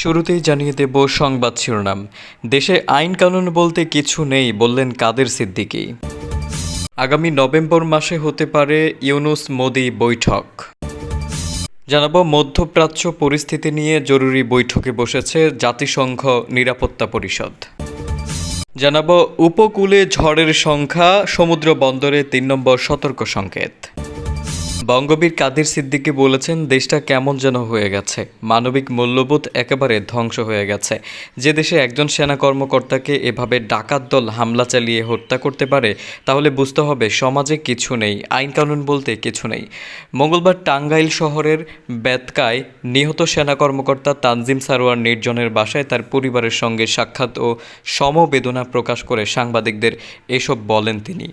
শুরুতেই জানিয়ে দেব সংবাদ শিরোনাম। দেশে আইন কানুন বলতে কিছু নেই বললেন কাদের সিদ্দিকী। আগামী নভেম্বর মাসে হতে পারে ইউনুস মোদি বৈঠক। জানাব মধ্যপ্রাচ্য পরিস্থিতি নিয়ে জরুরি বৈঠকে বসেছে জাতিসংঘ নিরাপত্তা পরিষদ। জানাব উপকূলে ঝড়ের সংখ্যা সমুদ্র বন্দরে তিন নম্বর সতর্ক সংকেত। বঙ্গবীর কাদের সিদ্দিকী বলেছেন, দেশটা কেমন যেন হয়ে গেছে। মানবিক মূল্যবোধ একেবারে ধ্বংস হয়ে গেছে। যে দেশে একজন সেনা কর্মকর্তাকে এভাবে ডাকাত দল হামলা চালিয়ে হত্যা করতে পারে, তাহলে বুঝতে হবে সমাজে কিছু নেই আইন কানুন বলতে কিছু নেই। মঙ্গলবার টাঙ্গাইল শহরের বেতকায় নিহত সেনা কর্মকর্তা তানজিম সারোয়ার নির্জনের বাসায় তার পরিবারের সঙ্গে সাক্ষাৎ ও সমবেদনা প্রকাশ করে সাংবাদিকদের এসব বলেন তিনি।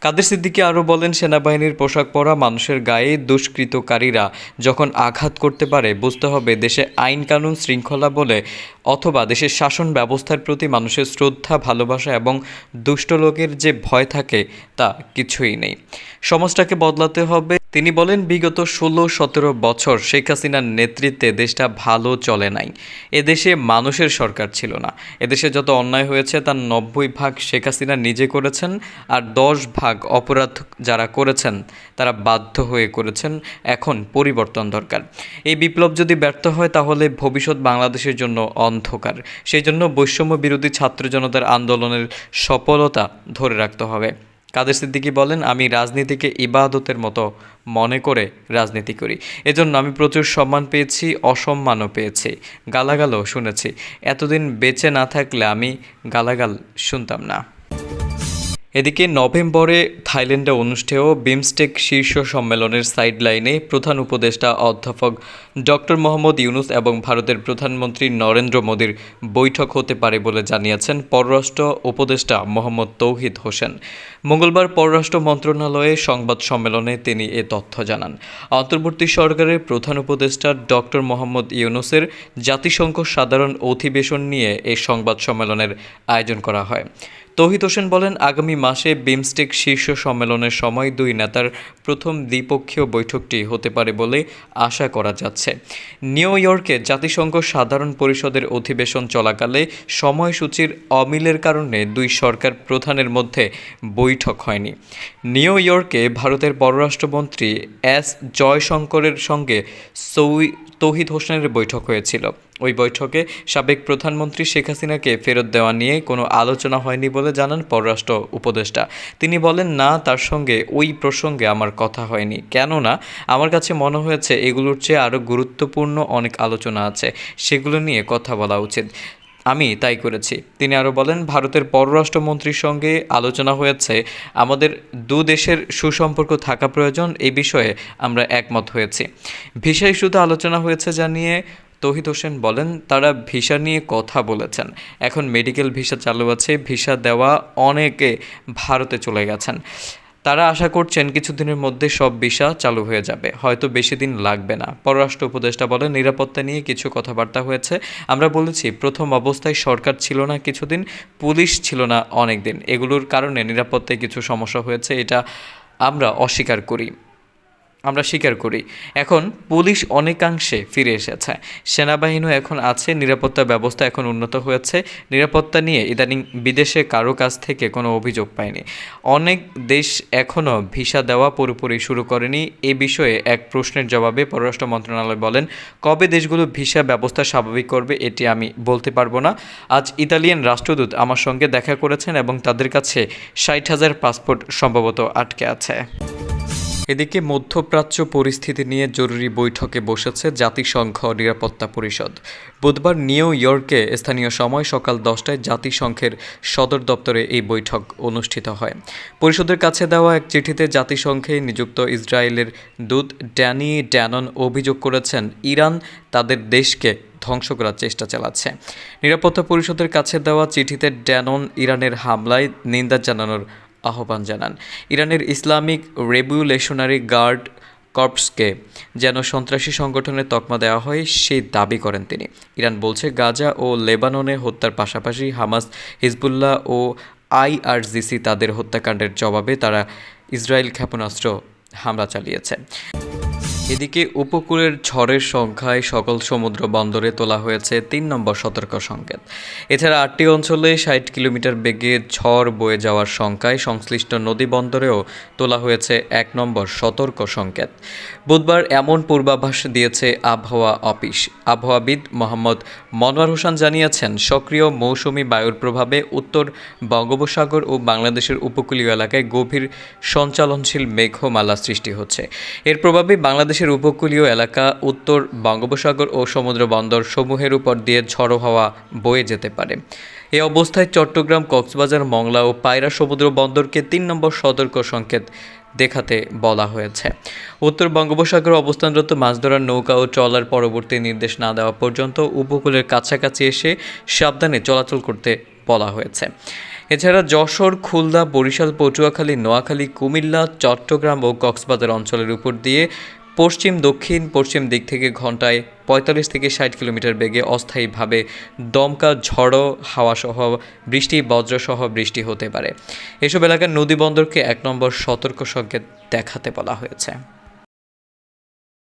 কাদের সিদ্দিকী আরও বলেন, সেনাবাহিনীর পোশাক পরা মানুষের গায়ে দুষ্কৃতকারীরা যখন আঘাত করতে পারে, বুঝতে হবে দেশে আইন কানুন শৃঙ্খলা বলে অথবা দেশের শাসন ব্যবস্থার প্রতি মানুষের শ্রদ্ধা, ভালোবাসা এবং দুষ্ট লোকের যে ভয় থাকে তা কিছুই নেই। সমাজটাকে বদলাতে হবে। তিনি বলেন, বিগত ষোলো সতেরো বছর শেখ হাসিনার নেতৃত্বে দেশটা ভালো চলে নাই। এদেশে মানুষের সরকার ছিল না। এদেশে যত অন্যায় হয়েছে, তার নব্বই ভাগ শেখ হাসিনা নিজে করেছেন আর দশ ভাগ অপরাধ যারা করেছেন, তারা বাধ্য হয়ে করেছেন, এখন পরিবর্তন দরকার। এই বিপ্লব যদি ব্যর্থ হয়, তাহলে ভবিষ্যৎ বাংলাদেশের জন্য অন্ধকার। সেই জন্য বৈষম্য বিরোধী ছাত্র জনতার আন্দোলনের সফলতা ধরে রাখতে হবে। কাদের সিদ্দিকী বলেন, আমি রাজনীতিকে ইবাদতের মতো মনে করে রাজনীতি করি। এজন্য আমি প্রচুর সম্মান পেয়েছি, অসম্মানও পেয়েছি। গালাগালও শুনেছি। এতদিন বেঁচে না থাকলে আমি গালাগাল শুনতাম না। এদিকে নভেম্বরে থাইল্যান্ডে অনুষ্ঠেয় বিমস্টেক শীর্ষ সম্মেলনের সাইডলাইনে প্রধান উপদেষ্টা অধ্যাপক ডক্টর মোহাম্মদ ইউনুস এবং ভারতের প্রধানমন্ত্রী নরেন্দ্র মোদীর বৈঠক হতে পারে বলে জানিয়েছেন পররাষ্ট্র উপদেষ্টা মোহাম্মদ তৌহিদ হোসেন। মঙ্গলবার পররাষ্ট্র মন্ত্রণালয়ে সংবাদ সম্মেলনে তিনি এ তথ্য জানান। অন্তর্বর্তী সরকারের প্রধান উপদেষ্টা ডক্টর মোহাম্মদ ইউনুসের জাতিসংঘ সাধারণ অধিবেশন নিয়ে এ সংবাদ সম্মেলনের আয়োজন করা হয়। তৌহিদ হোসেন বলেন, আগামী মাসে বিমস্টেক শীর্ষ সম্মেলনের সময় দুই নেতার প্রথম দ্বিপক্ষীয় বৈঠকটি হতে পারে বলে আশা করা যাচ্ছে। নিউ ইয়র্কে জাতিসংঘ সাধারণ পরিষদের অধিবেশন চলাকালে সময়সূচির অমিলের কারণে দুই সরকার প্রধানের মধ্যে বৈঠক হয়নি। নিউ ইয়র্কে ভারতের পররাষ্ট্রমন্ত্রী এস জয়শঙ্করের সঙ্গে সৌই, তৌহিদ হোসেনের বৈঠক হয়েছিল। ওই বৈঠকে সাবেক প্রধানমন্ত্রী শেখ হাসিনাকে ফেরত দেওয়া নিয়ে কোনো আলোচনা হয়নি বলে জানান পররাষ্ট্র উপদেষ্টা। তিনি বলেন, না, তার সঙ্গে ওই প্রসঙ্গে আমার কথা হয়নি। কেননা, আমার কাছে মনে হয়েছে এগুলোর চেয়ে আরও গুরুত্বপূর্ণ অনেক আলোচনা আছে। সেগুলো নিয়ে কথা বলা উচিত। আমি তাই করেছি। তিনি আরও বলেন, ভারতের পররাষ্ট্রমন্ত্রীর সঙ্গে আলোচনা হয়েছে। আমাদের দু দেশের সুসম্পর্ক থাকা প্রয়োজন। এই বিষয়ে আমরা একমত হয়েছি। ভিসা ইস্যুতে আলোচনা হয়েছে জানিয়ে তহিদ হোসেন বলেন, তারা ভিসা নিয়ে কথা বলেছেন। এখন মেডিকেল ভিসা চালু আছে, ভিসা দেওয়া অনেকে ভারতে চলে গেছেন। তারা আশা করছেন কিছুদিনের মধ্যে সব ভিসা চালু হয়ে যাবে। হয়তো বেশি দিন লাগবে না। পররাষ্ট্র উপদেষ্টা বলেন, নিরাপত্তা নিয়ে কিছু কথাবার্তা হয়েছে। আমরা বলেছি, প্রথম অবস্থায় সরকার ছিল না কিছুদিন, পুলিশ ছিল না অনেক দিন এগুলোর কারণে নিরাপত্তায় কিছু সমস্যা হয়েছে, এটা আমরা অস্বীকার করি। আমরা স্বীকার করি। এখন পুলিশ অনেকাংশে ফিরে এসেছে। সেনাবাহিনীও এখন আছে, নিরাপত্তা ব্যবস্থা এখন উন্নত হয়েছে। নিরাপত্তা নিয়ে ইদানিং বিদেশে কারও কাছ থেকে কোনো অভিযোগ পায়নি। অনেক দেশ এখনও ভিসা দেওয়া পুরোপুরি শুরু করেনি। এ বিষয়ে এক প্রশ্নের জবাবে পররাষ্ট্র মন্ত্রণালয় বলেন, কবে দেশগুলো ভিসা ব্যবস্থা স্বাভাবিক করবে এটি আমি বলতে পারব না। আজ ইতালিয়ান রাষ্ট্রদূত আমার সঙ্গে দেখা করেছেন এবং তাদের কাছে ষাট হাজার পাসপোর্ট সম্ভবত আটকে আছে। এদিকে মধ্যপ্রাচ্য পরিস্থিতি নিয়ে জরুরি বৈঠকে বসেছে জাতিসংঘ নিরাপত্তা পরিষদ। বুধবার নিউ ইয়র্কে স্থানীয় সময় সকাল দশটায় জাতিসংঘের সদর দপ্তরে এই বৈঠক অনুষ্ঠিত হয়। পরিষদের কাছে দেওয়া এক চিঠিতে জাতিসংঘে নিযুক্ত ইসরায়েলের দূত ড্যানি ড্যানন অভিযোগ করেছেন, ইরান তাদের দেশকে ধ্বংস করার চেষ্টা চালাচ্ছে। নিরাপত্তা পরিষদের কাছে দেওয়া চিঠিতে ড্যানন ইরানের হামলায় নিন্দা জানানোর আহ্বান জানান। ইরানের ইসলামিক রেভুলেশনারি গার্ড কর্পসকে যেন সন্ত্রাসী সংগঠনের তকমা দেওয়া হয়, সেই দাবি করেন তিনি। ইরান বলছে, গাজা ও লেবাননে হত্যার পাশাপাশি হামাস, হিজবুল্লাহ ও আইআরজিসি তাদের হত্যাকাণ্ডের জবাবে তারা ইসরায়েল ক্ষেপণাস্ত্র হামলা চালিয়েছে। এদিকে উপকূলের ঝড়ের সংখ্যায় সকল সমুদ্র বন্দরে তোলা হয়েছে তিন নম্বর সতর্ক সংকেত। এছাড়া আটটি অঞ্চলে ষাট কিলোমিটার বেগে ঝড় বয়ে যাওয়ার সংখ্যায় সংশ্লিষ্ট নদী বন্দরেও তোলা হয়েছে এক নম্বর সতর্ক সংকেত। বুধবার এমন পূর্বাভাস দিয়েছে আবহাওয়া অফিস। আবহাওয়াবিদ মোহাম্মদ মনোয়ার হোসেন জানিয়েছেন, সক্রিয় মৌসুমি বায়ুর প্রভাবে উত্তর বঙ্গোপসাগর ও বাংলাদেশের উপকূলীয় এলাকায় গভীর সঞ্চালনশীল মেঘমালা সৃষ্টি হচ্ছে। এর প্রভাবে বাংলাদেশের উপকূলীয় এলাকা উত্তর বঙ্গোপসাগর ও সমুদ্র বন্দর সমূহের উপর দিয়ে ঝড়ো হাওয়া বয়ে যেতে পারে। এ অবস্থায় চট্টগ্রাম, কক্সবাজার, মংলা ও পায়রা সমুদ্র বন্দরকে তিন নম্বর সতর্ক সংকেত দেখাতে বলা হয়েছে। উত্তর বঙ্গোপসাগরে অবস্থানরত মাছ ধরার নৌকা ও ট্রলার পরবর্তী নির্দেশ না দেওয়া পর্যন্ত উপকূলের কাছাকাছি এসে সাবধানে চলাচল করতে বলা হয়েছে। এছাড়া যশোর, খুলনা, বরিশাল, পটুয়াখালী, নোয়াখালী, কুমিল্লা, চট্টগ্রাম ও কক্সবাজার অঞ্চলের উপর দিয়ে পশ্চিম, দক্ষিণ, পশ্চিম দিক থেকে ঘন্টায় পঁয়তাল্লিশ থেকে ষাট কিলোমিটার বেগে অস্থায়ীভাবে দমকা, ঝড়ো হাওয়াসহ বৃষ্টি, বজ্রসহ বৃষ্টি হতে পারে। এসব এলাকার নদী বন্দরকে এক নম্বর সতর্ক সংকেত দেখাতে বলা হয়েছে।